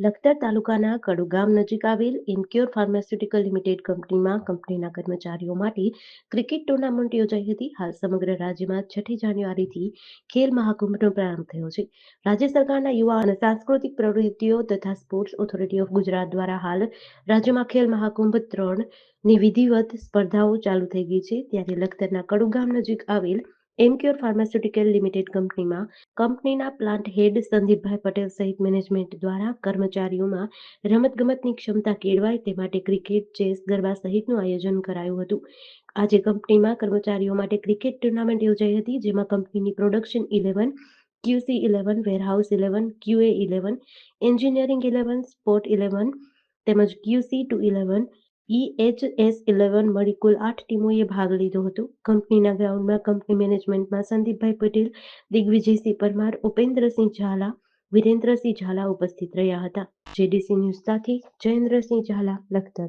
લખતર તાલુકાના કડુ ગામ નજીક આવેલ ઇનક્યોર ફાર્માસ્યુટિકલ લિમિટેડ કંપનીમાં કંપનીના કર્મચારીઓ માટે ક્રિકેટ ટુર્નામેન્ટ યોજાઈ હતી. હાલ સમગ્ર રાજ્યમાં છઠ્ઠી જાન્યુઆરીથી ખેલ મહાકુંભનો પ્રારંભ થયો છે. રાજ્ય સરકારના યુવા અને સાંસ્કૃતિક પ્રવૃત્તિઓ તથા સ્પોર્ટ્સ ઓથોરિટી ઓફ ગુજરાત દ્વારા હાલ રાજ્યમાં ખેલ મહાકુંભ ત્રણની વિધિવત સ્પર્ધાઓ ચાલુ થઈ ગઈ છે. ત્યારે લખતરના કડુ ગામ નજીક આવેલ એમક્યોર ફાર્માસ્યુટિકલ લિમિટેડ કંપનીમાં કંપનીના પ્લાન્ટ હેડ સંદીપભાઈ પટેલ સહિત મેનેજમેન્ટ દ્વારા કર્મચારીઓમાં રમતગમતની ક્ષમતા કેળવાય તે માટે ક્રિકેટ ચેસ ગરબા સહિતનું આયોજન કરાયું હતું. આજે કંપનીમાં કર્મચારીઓ માટે ક્રિકેટ ટુર્નામેન્ટ યોજાઈ હતી, જેમાં કંપનીની production eleven QC eleven warehouse eleven QA eleven engineering eleven sport eleven તેમજ QC two eleven EHS eleven મળી કુલ આઠ ટીમોએ ભાગ લીધો હતો. કંપનીના ગ્રાઉન્ડમાં કંપની મેનેજમેન્ટમાં સંદીપભાઈ પટેલ, દિગ્વિજયસિંહ પરમાર, ઉપેન્દ્રસિંહ ઝાલા, વિરેન્દ્રસિંહ ઝાલા ઉપસ્થિત રહ્યા હતા. જેડીસી ન્યૂઝ સાથે જયેન્દ્રસિંહ ઝાલા, લખતર.